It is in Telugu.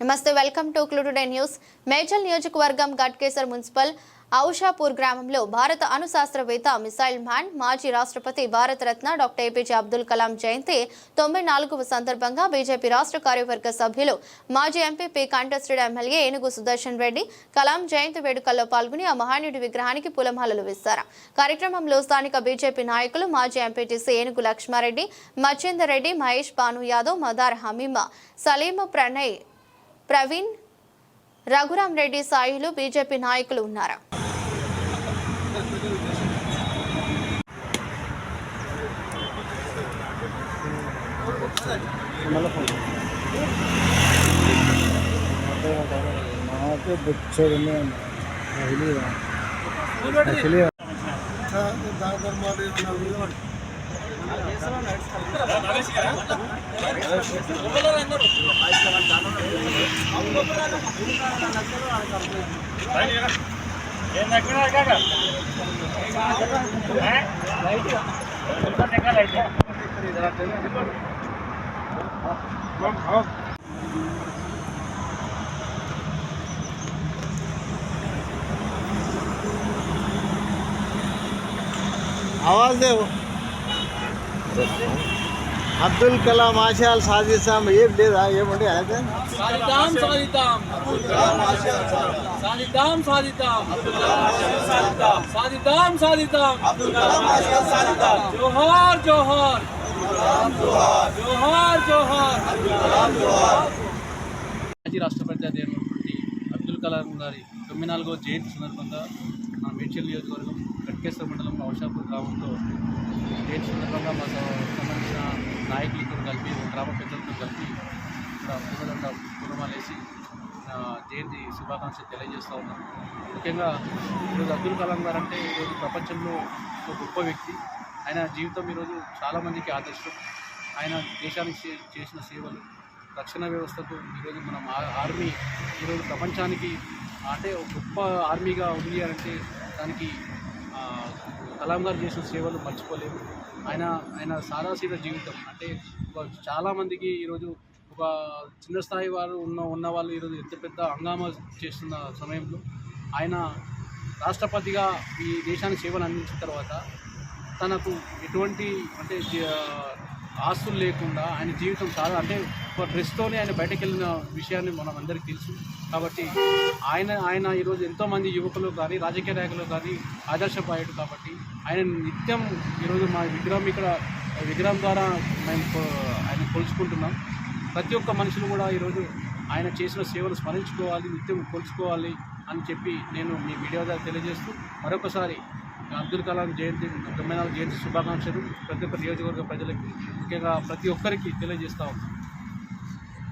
నమస్తే వెల్కమ్ టు క్లూటుడే న్యూస్. మేజల్ నియోజకవర్గం గట్కేసర్ మున్సిపల్ ఔషాపూర్ గ్రామంలో భారత అణుశాస్త్రవేత్త మిసైల్ మ్యాన్ మాజీ రాష్ట్రపతి భారతరత్న డాక్టర్ ఏపీజే అబ్దుల్ కలాం జయంతి తొంభై నాలుగవ సందర్భంగా బీజేపీ రాష్ట్ర కార్యవర్గ సభ్యులు మాజీ ఎంపీపీ కంటెస్టెడ్ ఎమ్మెల్యే ఏనుగు సుదర్శన్ రెడ్డి కలాం జయంతి వేడుకల్లో పాల్గొని ఆ మహానీయుడి విగ్రహానికి పూలమాలలు వేశారు. కార్యక్రమంలో స్థానిక బీజేపీ నాయకులు మాజీ ఎంపీటీసీ ఏనుగు లక్ష్మారెడ్డి మచ్చేందర్ రెడ్డి మహేష్ భాను యాదవ్ మదార్ హమీమా సలీం ప్రణయ్ ప్రవీణ్ రఘురాం రెడ్డి సాయిలు బీజేపీ నాయకులు ఉన్నారు? దాని आवाज़ दे అబ్దుల్ కలాం ఆశయాలు సాధిస్తాం ఏం లేదా ఏమంటే అయితే జోహార్ జోహార్. జోహార్ జోహార్. మాజీ రాష్ట్రపతి అయినటువంటి అబ్దుల్ కలాం గారి తొమ్మిది నాలుగో జయంతి సందర్భంగా మా మేడ్చల్ నియోజకవర్గం కట్కేశ్వర మండలం ఔషాపూర్ గ్రామంలో జయంతి సందర్భంగా మా సంబంధించిన నాయకులతో కలిపి గ్రామ పెద్దలతో కలిపి ఇక్కడ పూలదండ పూలమాలేసి జయంతి శుభాకాంక్షలు తెలియజేస్తూ ఉన్నాం. ముఖ్యంగా ఈరోజు అబ్దుల్ కలాం గారు అంటే ఈరోజు ప్రపంచంలో ఒక గొప్ప వ్యక్తి. ఆయన జీవితం ఈరోజు చాలామందికి ఆదర్శం. ఆయన దేశానికి చే- చేసిన సేవలు రక్షణ వ్యవస్థకు ఈరోజు మనం ఆర్మీ ఈరోజు ప్రపంచానికి అంటే ఒక గొప్ప ఆర్మీగా ఉంది అంటే దానికి కలాం గారు చేసిన సేవలు మర్చిపోలేము. ఆయన ఆయన సాదాసీద జీవితం. అంటే ఒక చాలామందికి ఈరోజు ఒక చిన్న స్థాయి వారు ఉన్న ఉన్న వాళ్ళు ఈరోజు ఎంత పెద్ద హంగామా చేస్తున్న సమయంలో ఆయన రాష్ట్రపతిగా ఈ దేశానికి సేవలు అందించిన తర్వాత తనకు ఎటువంటి అంటే ఆస్తులు లేకుండా ఆయన జీవితం చాలా అంటే ఒక డ్రెస్తోనే ఆయన బయటకు వెళ్ళిన విషయాన్ని మనం అందరికీ తెలుసు. కాబట్టి ఆయన ఆయన ఈరోజు ఎంతోమంది యువకులు కానీ రాజకీయ నాయకులు కానీ ఆదర్శపాయుడు కాబట్టి ఆయన నిత్యం ఈరోజు మా విగ్రహం ఇక్కడ విగ్రహం ద్వారా మేము ఆయన కొలుచుకుంటున్నాం. ప్రతి ఒక్క మనుషులు కూడా ఈరోజు ఆయన చేసిన సేవలు స్మరించుకోవాలి నిత్యం కొలుచుకోవాలి అని చెప్పి నేను మీ మీడియా ద్వారా తెలియజేస్తూ మరొకసారి అబ్దుల్ కలాం జయంతి తొమ్మిది నాలుగు జయంతి శుభాకాంక్షలు. ప్రతి ఒక్క నియోజకవర్గ ప్రజలకి ముఖ్యంగా ప్రతి ఒక్కరికి తెలియజేస్తా ఉన్నాం.